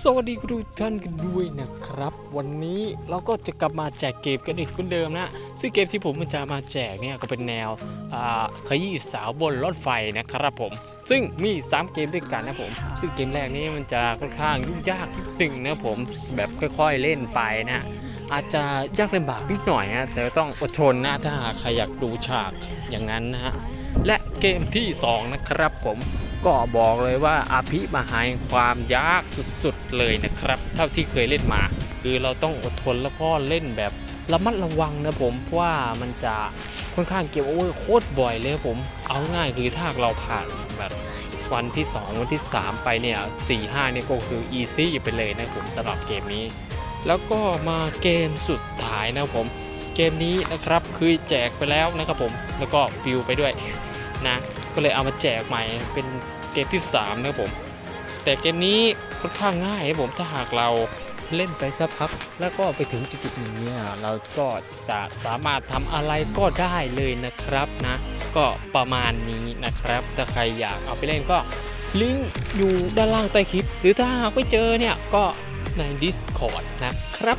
สวัสดีทุกท่านกันด้วยนะครับ วันนี้เราก็จะกลับมาแจกเกมกันอีกเหมือนเดิมนะซึ่งเกมที่ผมจะมาแจกเนี่ยก็เป็นแนวขยี้สาวบนรถไฟนะครับผม ซึ่งมี 3 เกมด้วยกันนะผม ซึ่งเกมแรกนี้มันจะค่อนข้างยุ่งยากนิดหนึ่งนะผมแบบค่อยๆเล่นไปนะอาจจะยากลำบากนิดหน่อยนะแต่ต้องอดทนนะถ้าหากใครอยากดูฉากอย่างนั้นนะฮะและเกมที่ 2 นะครับผม ก็บอกเลยว่าอภิมหาแห่งความยากสุดๆเลยนะครับ เท่าที่เคยเล่นมา คือเราต้องอดทนแล้วก็เล่นแบบระมัดระวังนะผมเพราะว่ามันจะค่อนข้างเกมโอเวอร์โคตรบ่อยเลยผม เอาง่ายคือถ้าเราผ่านแบบวันที่ 2 วันที่ 3 ไปเนี่ย4 5เนี่ยก็คืออีซี่ไปเลยนะผมสำหรับเกมนี้ แล้วก็มาเกมสุดท้ายนะผมเกมนี้นะครับคือแจกไปแล้วนะครับผมแล้วก็ฟิลไปด้วยนะ ก็เลยเอามาแจกใหม่เป็นเกมที่ 3 นะครับผม แต่เกมนี้ค่อนข้างง่ายครับผมถ้าหากเราเล่นไปสักพัก แล้วก็ไปถึงจุดๆหนึ่งเนี่ยเราก็จะสามารถทำอะไรก็ได้เลยนะครับนะ ก็ประมาณนี้นะครับ ถ้าใครอยากเอาไปเล่นก็ลิงก์อยู่ด้านล่างใต้คลิป หรือถ้าหากไม่เจอเนี่ยก็ใน Discord นะครับ